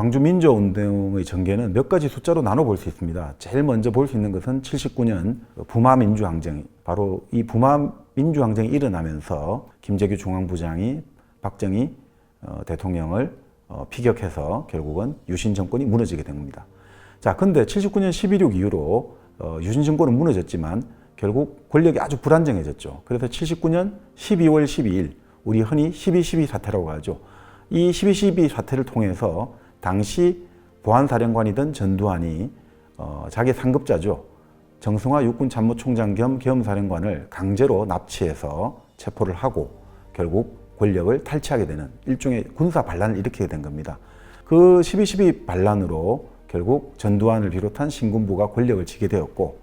광주 민주운동의 전개는 몇 가지 숫자로 나눠 볼 수 있습니다. 제일 먼저 볼 수 있는 것은 79년 부마 민주항쟁, 바로 이 부마 민주항쟁이 일어나면서 김재규 중앙부장이 박정희 어, 대통령을 어, 피격해서 결국은 유신 정권이 무너지게 됩니다. 자, 근데 79년 11.6 이후로 어, 유신 정권은 무너졌지만 결국 권력이 아주 불안정해졌죠. 그래서 79년 12월 12일 우리 흔히 12.12 사태라고 하죠. 이 12.12 사태를 통해서 당시 보안사령관이던 전두환이 어, 자기 상급자죠. 정승화 육군참모총장 겸 겸사령관을 강제로 납치해서 체포를 하고 결국 권력을 탈취하게 되는 일종의 군사 반란을 일으키게 된 겁니다. 그 12.12 반란으로 결국 전두환을 비롯한 신군부가 권력을 쥐게 되었고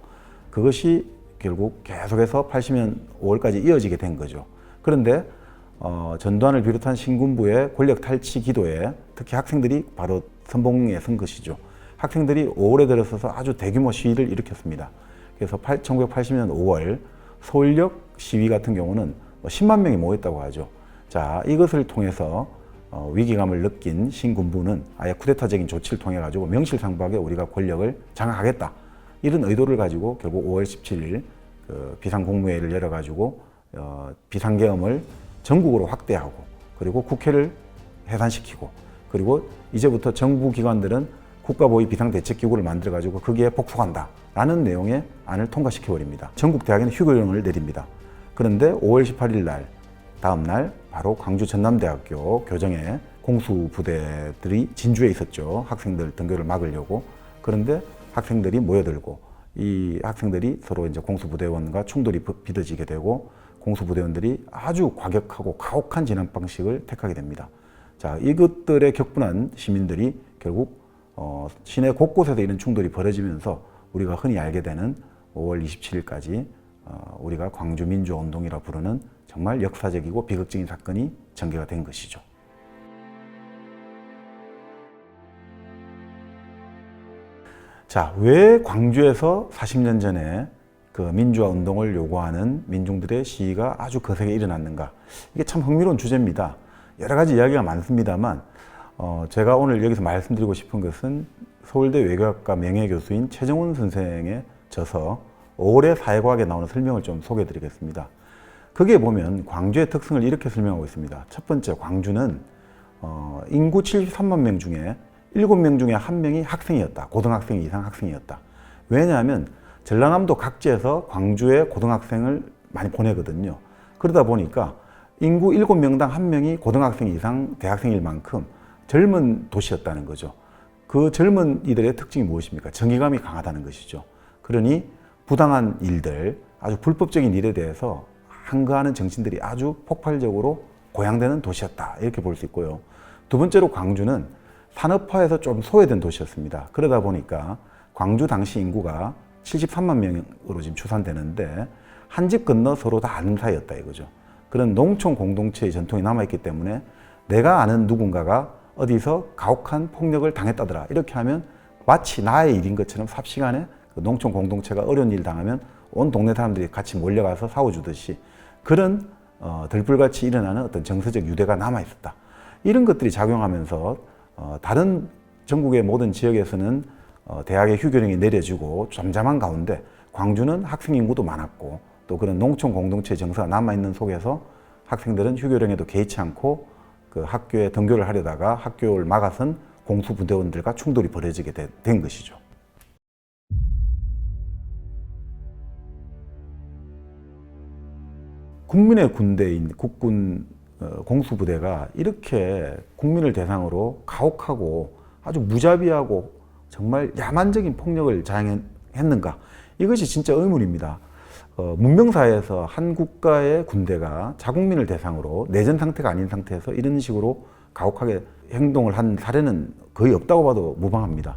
그것이 결국 계속해서 80년 5월까지 이어지게 된 거죠. 그런데 어, 전두환을 비롯한 신군부의 권력 탈취 기도에 특히 학생들이 바로 선봉에 선 것이죠. 학생들이 5월에 들어서서 아주 대규모 시위를 일으켰습니다. 그래서 8, 1980년 5월 서울역 시위 같은 경우는 뭐 10만 명이 모였다고 하죠. 자, 이것을 통해서 어, 위기감을 느낀 신군부는 아예 쿠데타적인 조치를 통해 가지고 명실상부하게 우리가 권력을 장악하겠다 이런 의도를 가지고 결국 5월 17일 그 비상국무회의를 열어 가지고 어, 비상계엄을 전국으로 확대하고 그리고 국회를 해산시키고 그리고 이제부터 정부 기관들은 국가보위 비상대책기구를 만들어 가지고 거기에 복속한다라는 내용의 안을 통과시켜 버립니다. 전국 대학에는 휴교령을 내립니다. 그런데 5월 18일 날 다음 날 바로 광주 전남대학교 교정에 공수 부대들이 진주에 있었죠. 학생들 등교를 막으려고. 그런데 학생들이 모여들고 이 학생들이 서로 이제 공수 부대원과 충돌이 비- 빚어지게 되고 공수 부대원들이 아주 과격하고 가혹한 진압 방식을 택하게 됩니다. 자, 이것들에 격분한 시민들이 결국 어, 시내 곳곳에서 이런 충돌이 벌어지면서 우리가 흔히 알게 되는 5월 27일까지 어, 우리가 광주 민주화 운동이라 부르는 정말 역사적이고 비극적인 사건이 전개가 된 것이죠. 자, 왜 광주에서 40년 전에 그 민주화 운동을 요구하는 민중들의 시위가 아주 거세게 일어났는가? 이게 참 흥미로운 주제입니다. 여러 가지 이야기가 많습니다만, 어, 제가 오늘 여기서 말씀드리고 싶은 것은 서울대 외교학과 명예교수인 최정훈 선생의 저서 5월의 사회과학에 나오는 설명을 좀 소개해 드리겠습니다. 거기에 보면 광주의 특성을 이렇게 설명하고 있습니다. 첫 번째, 광주는 어, 인구 73만 명 중에 7명 중에 한 명이 학생이었다. 고등학생 이상 학생이었다. 왜냐하면 전라남도 각지에서 광주에 고등학생을 많이 보내거든요. 그러다 보니까 인구 7명당 한 명이 고등학생 이상 대학생일 만큼 젊은 도시였다는 거죠. 그 젊은 이들의 특징이 무엇입니까? 정의감이 강하다는 것이죠. 그러니 부당한 일들, 아주 불법적인 일에 대해서 항거하는 정신들이 아주 폭발적으로 고양되는 도시였다. 이렇게 볼 수 있고요. 두 번째로 광주는 산업화에서 좀 소외된 도시였습니다. 그러다 보니까 광주 당시 인구가 73만 명으로 지금 추산되는데 한 집 건너 서로 다 아는 사이였다 이거죠. 그런 농촌 공동체의 전통이 남아있기 때문에 내가 아는 누군가가 어디서 가혹한 폭력을 당했다더라 이렇게 하면 마치 나의 일인 것처럼 삽시간에 그 농촌 공동체가 어려운 일 당하면 온 동네 사람들이 같이 몰려가서 싸워주듯이 그런 어, 들불같이 일어나는 어떤 정서적 유대가 남아 있었다. 이런 것들이 작용하면서 어, 다른 전국의 모든 지역에서는 어, 대학의 휴교령이 내려지고 잠잠한 가운데 광주는 학생 인구도 많았고 또 그런 농촌 공동체 정서가 남아 있는 속에서 학생들은 휴교령에도 개의치 않고 그 학교에 등교를 하려다가 학교를 막아선 공수 부대원들과 충돌이 벌어지게 되- 된 것이죠. 국민의 군대인 국군 어, 공수부대가 이렇게 국민을 대상으로 가혹하고 아주 무자비하고 정말 야만적인 폭력을 자행했는가? 이것이 진짜 의문입니다. 어, 문명사회에서 한 국가의 군대가 자국민을 대상으로 내전 상태가 아닌 상태에서 이런 식으로 가혹하게 행동을 한 사례는 거의 없다고 봐도 무방합니다.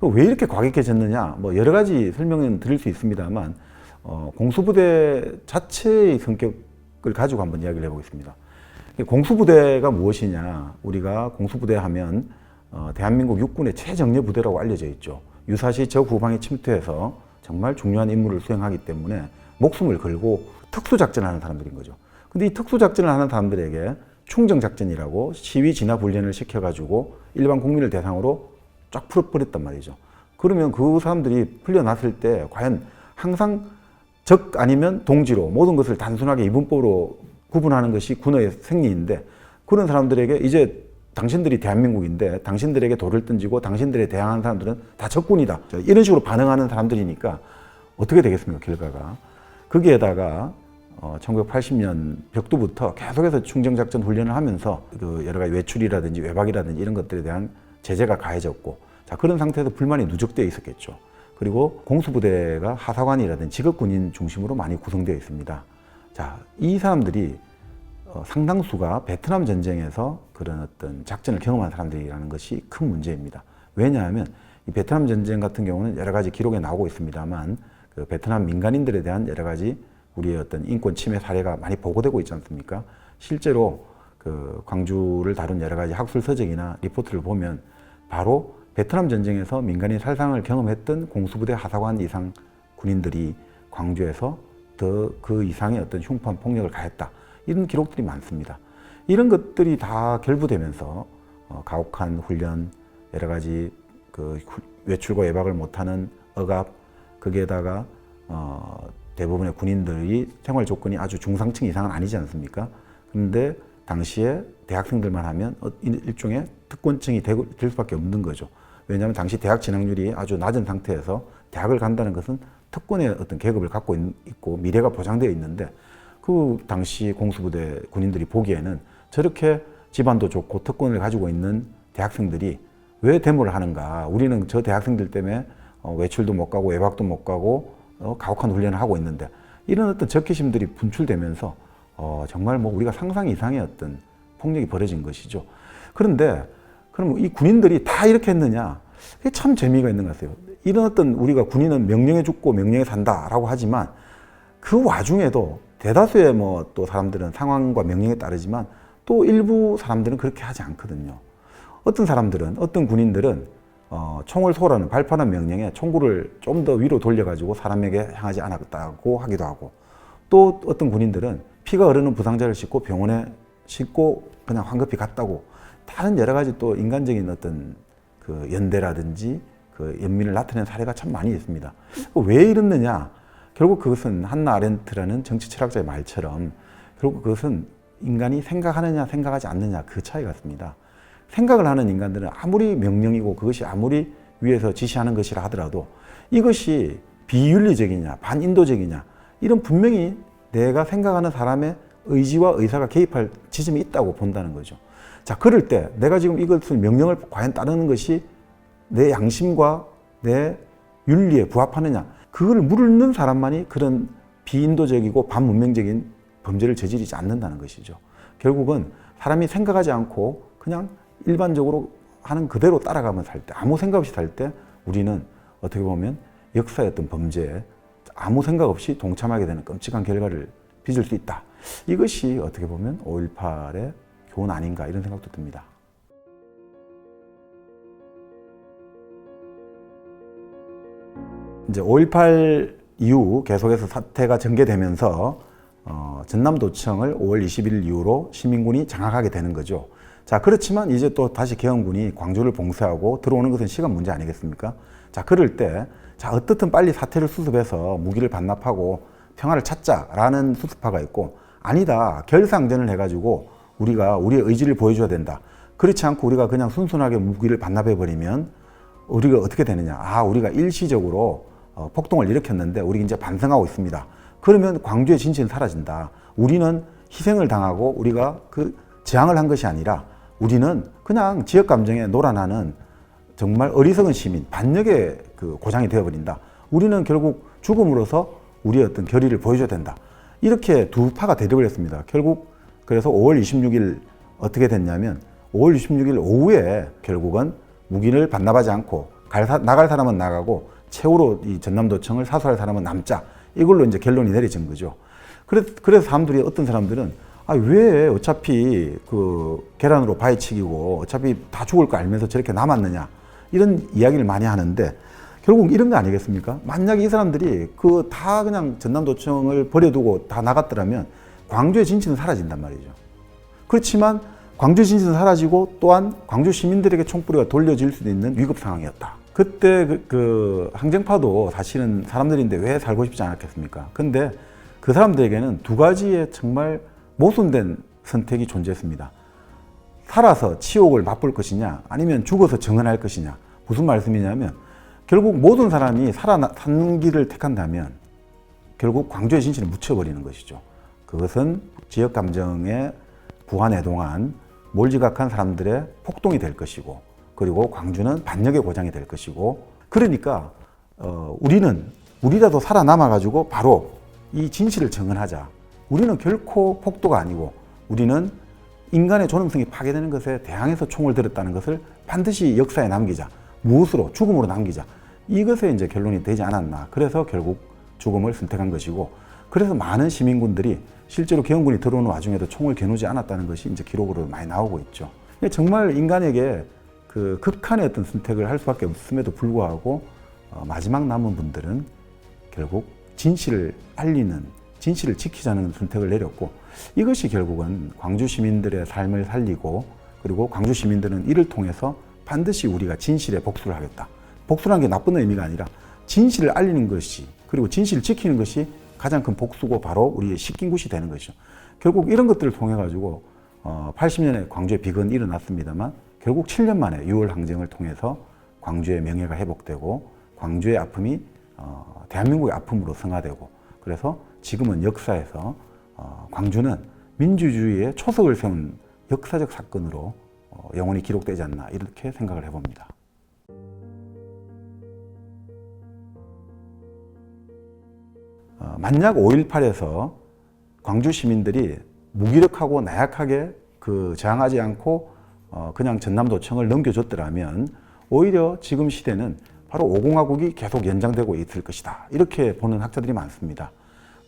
그왜 이렇게 과격해졌느냐? 뭐 여러 가지 설명은 드릴 수 있습니다만 어, 공수부대 자체의 성격을 가지고 한번 이야기를 해보겠습니다. 공수부대가 무엇이냐? 우리가 공수부대 하면 어, 대한민국 육군의 최정예 부대라고 알려져 있죠. 유사시 적 후방에 침투해서 정말 중요한 임무를 수행하기 때문에 목숨을 걸고 특수작전하는 사람들인 거죠. 근데 이 특수작전을 하는 사람들에게 충정 작전이라고 시위 진압 훈련을 시켜가지고 일반 국민을 대상으로 쫙 풀어버렸단 말이죠. 그러면 그 사람들이 풀려났을 때 과연 항상 적 아니면 동지로 모든 것을 단순하게 이분법으로 구분하는 것이 군의 생리인데 그런 사람들에게 이제 당신들이 대한민국인데 당신들에게 돌을 던지고 당신들에 대항하는 사람들은 다 적군이다. 이런 식으로 반응하는 사람들이니까 어떻게 되겠습니까, 결과가. 거기에다가 어, 1980년 벽두부터 계속해서 충정작전 훈련을 하면서 그 여러 가지 외출이라든지 외박이라든지 이런 것들에 대한 제재가 가해졌고 자, 그런 상태에서 불만이 누적되어 있었겠죠. 그리고 공수부대가 하사관이라든지 직업군인 중심으로 많이 구성되어 있습니다. 자, 이 사람들이 어, 상당수가 베트남 전쟁에서 그런 어떤 작전을 경험한 사람들이라는 것이 큰 문제입니다. 왜냐하면 이 베트남 전쟁 같은 경우는 여러 가지 기록에 나오고 있습니다만 그 베트남 민간인들에 대한 여러 가지 우리의 어떤 인권 침해 사례가 많이 보고되고 있지 않습니까? 실제로 그 광주를 다룬 여러 가지 학술 서적이나 리포트를 보면 바로 베트남 전쟁에서 민간인 살상을 경험했던 공수부대 하사관 이상 군인들이 광주에서 더 그 이상의 어떤 흉판 폭력을 가했다. 이런 기록들이 많습니다. 이런 것들이 다 결부되면서 어, 가혹한 훈련, 여러 가지 그 후- 외출과 외박을 못하는 억압, 거기에다가 어, 대부분의 군인들이 생활 조건이 아주 중상층 이상은 아니지 않습니까? 그런데 당시에 대학생들만 하면 어, 일- 일종의 특권층이 될 수밖에 없는 거죠. 왜냐하면 당시 대학 진학률이 아주 낮은 상태에서 대학을 간다는 것은 특권의 어떤 계급을 갖고 있- 있고 미래가 보장되어 있는데 그 당시 공수부대 군인들이 보기에는 저렇게 집안도 좋고 특권을 가지고 있는 대학생들이 왜 데모를 하는가? 우리는 저 대학생들 때문에 어, 외출도 못 가고 외박도 못 가고 어, 가혹한 훈련을 하고 있는데 이런 어떤 적개심들이 분출되면서 어, 정말 뭐 우리가 상상 이상의 어떤 폭력이 벌어진 것이죠. 그런데 그럼 이 군인들이 다 이렇게 했느냐? 이게 참 재미가 있는 것 같아요. 이런 어떤 우리가 군인은 명령에 죽고 명령에 산다라고 하지만 그 와중에도 대다수의 뭐 또 사람들은 상황과 명령에 따르지만 또 일부 사람들은 그렇게 하지 않거든요. 어떤 사람들은 어떤 군인들은 어, 총을 쏘라는 발표하는 명령에 총구를 좀 더 위로 돌려가지고 사람에게 향하지 않았다고 하기도 하고 또 어떤 군인들은 피가 흐르는 부상자를 싣고 병원에 싣고 그냥 황급히 갔다고 다른 여러 가지 또 인간적인 어떤 그 연대라든지 그 연민을 나타낸 사례가 참 많이 있습니다. 왜 이랬느냐? 결국 그것은 한나 아렌트라는 정치 철학자의 말처럼 결국 그것은 인간이 생각하느냐 생각하지 않느냐 그 차이 같습니다. 생각을 하는 인간들은 아무리 명령이고 그것이 아무리 위에서 지시하는 것이라 하더라도 이것이 비윤리적이냐 반인도적이냐 이런 분명히 내가 생각하는 사람의 의지와 의사가 개입할 지점이 있다고 본다는 거죠. 자, 그럴 때 내가 지금 이것을 명령을 과연 따르는 것이 내 양심과 내 윤리에 부합하느냐 그걸 물는 사람만이 그런 비인도적이고 반문명적인 범죄를 저지르지 않는다는 것이죠. 결국은 사람이 생각하지 않고 그냥 일반적으로 하는 그대로 따라가면 살 때, 아무 생각 없이 살 때 우리는 어떻게 보면 역사의 어떤 범죄에 아무 생각 없이 동참하게 되는 끔찍한 결과를 빚을 수 있다. 이것이 어떻게 보면 5.18의 교훈 아닌가 이런 생각도 듭니다. 이제 5.18 이후 계속해서 사태가 전개되면서 어, 전남도청을 5월 20일 이후로 시민군이 장악하게 되는 거죠. 자, 그렇지만 이제 또 다시 개헌군이 광주를 봉쇄하고 들어오는 것은 시간 문제 아니겠습니까? 자, 그럴 때, 자, 어떻든 빨리 사태를 수습해서 무기를 반납하고 평화를 찾자라는 수습파가 있고, 아니다. 결상전을 해가지고 우리가 우리의 의지를 보여줘야 된다. 그렇지 않고 우리가 그냥 순순하게 무기를 반납해버리면 우리가 어떻게 되느냐. 아, 우리가 일시적으로 어, 폭동을 일으켰는데 우리 이제 반성하고 있습니다. 그러면 광주의 진실은 사라진다. 우리는 희생을 당하고 우리가 그 저항을 한 것이 아니라 우리는 그냥 지역 감정에 놀아나는 정말 어리석은 시민, 반역의 그 고장이 되어버린다. 우리는 결국 죽음으로써 우리의 어떤 결의를 보여줘야 된다. 이렇게 두 파가 대립을 결국 그래서 5월 26일 어떻게 됐냐면 5월 26일 오후에 결국은 무기를 반납하지 않고 갈 사- 나갈 사람은 나가고 최후로 이 전남도청을 사수할 사람은 남자 이걸로 이제 결론이 내려진 거죠. 그래서, 그래서 사람들이 어떤 사람들은 아, 왜 어차피 그 계란으로 바위치기고 어차피 다 죽을 거 알면서 저렇게 남았느냐 이런 이야기를 많이 하는데 결국 이런 거 아니겠습니까? 만약에 이 사람들이 그 다 그냥 전남도청을 버려두고 다 나갔더라면 광주의 진치는 사라진단 말이죠. 그렇지만 광주 진실은 사라지고 또한 광주 시민들에게 총뿌리가 돌려질 수도 있는 위급 상황이었다. 그때 그, 그 항쟁파도 사실은 사람들인데 왜 살고 싶지 않았겠습니까? 근데 그 사람들에게는 두 가지의 정말 모순된 선택이 존재했습니다. 살아서 치욕을 맛볼 것이냐 아니면 죽어서 정언할 것이냐 무슨 말씀이냐면 결국 모든 사람이 살아 사는 길을 택한다면 결국 광주의 진실을 묻혀버리는 것이죠. 그것은 지역 감정의 부안에 동안 몰지각한 사람들의 폭동이 될 것이고 그리고 광주는 반역의 고장이 될 것이고 그러니까 어, 우리는 우리라도 살아남아 가지고 바로 이 진실을 정언하자. 우리는 결코 폭도가 아니고 우리는 인간의 존엄성이 파괴되는 것에 대항해서 총을 들었다는 것을 반드시 역사에 남기자. 무엇으로? 죽음으로 남기자. 이것에 이제 결론이 되지 않았나. 그래서 결국 죽음을 선택한 것이고, 그래서 많은 시민군들이 실제로 개헌군이 들어오는 와중에도 총을 겨누지 않았다는 것이 이제 기록으로 많이 나오고 있죠. 정말 인간에게 그 극한의 어떤 선택을 할 수밖에 없음에도 불구하고 어, 마지막 남은 분들은 결국 진실을 알리는 진실을 지키자는 선택을 내렸고 이것이 결국은 광주 시민들의 삶을 살리고 그리고 광주 시민들은 이를 통해서 반드시 우리가 진실에 복수를 하겠다. 복수라는 게 나쁜 의미가 아니라 진실을 알리는 것이 그리고 진실을 지키는 것이 가장 큰 복수고 바로 우리의 식긴굿이 되는 것이죠. 결국 이런 것들을 통해 가지고 어, 80년에 광주에 비건이 일어났습니다만 결국 7년 만에 6월 항쟁을 통해서 광주의 명예가 회복되고 광주의 아픔이 어, 대한민국의 아픔으로 승화되고 그래서 지금은 역사에서 어, 광주는 민주주의의 초석을 세운 역사적 사건으로 어, 영원히 기록되지 않나 이렇게 생각을 해봅니다. 어, 만약 5.18에서 광주 시민들이 무기력하고 나약하게 그 저항하지 않고 어, 그냥 전남도청을 넘겨줬더라면 오히려 지금 시대는 바로 5공화국이 계속 연장되고 있을 것이다. 이렇게 보는 학자들이 많습니다.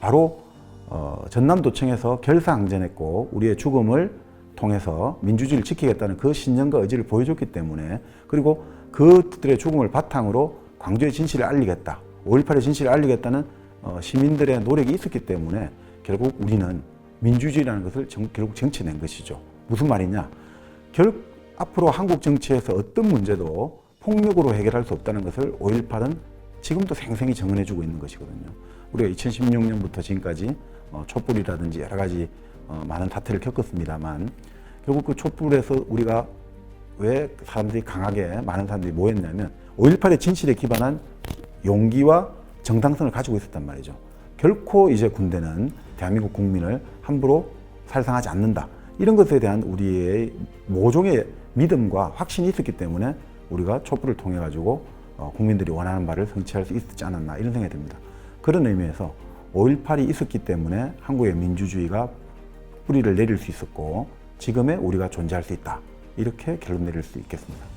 바로 어, 전남도청에서 결사항전했고 우리의 죽음을 통해서 민주주의를 지키겠다는 그 신념과 의지를 보여줬기 때문에 그리고 그들의 죽음을 바탕으로 광주의 진실을 알리겠다. 5.18의 진실을 알리겠다는 어, 시민들의 노력이 있었기 때문에 결국 우리는 민주주의라는 것을 정, 결국 정치낸 것이죠. 무슨 말이냐? 결, 앞으로 한국 정치에서 어떤 문제도 폭력으로 해결할 수 없다는 것을 5.18은 지금도 생생히 정언해주고 있는 것이거든요. 우리가 2016년부터 지금까지 어, 촛불이라든지 여러 가지 어, 많은 다툼을 겪었습니다만 결국 그 촛불에서 우리가 왜 사람들이 강하게 많은 사람들이 모였냐면 5.18의 진실에 기반한 용기와 정당성을 가지고 있었단 말이죠. 결코 이제 군대는 대한민국 국민을 함부로 살상하지 않는다. 이런 것에 대한 우리의 모종의 믿음과 확신이 있었기 때문에 우리가 촛불을 통해 가지고 어, 국민들이 원하는 바를 성취할 수 있었지 않았나 이런 생각이 듭니다. 그런 의미에서 5.18이 있었기 때문에 한국의 민주주의가 뿌리를 내릴 수 있었고 지금의 우리가 존재할 수 있다. 이렇게 결론 내릴 수 있겠습니다.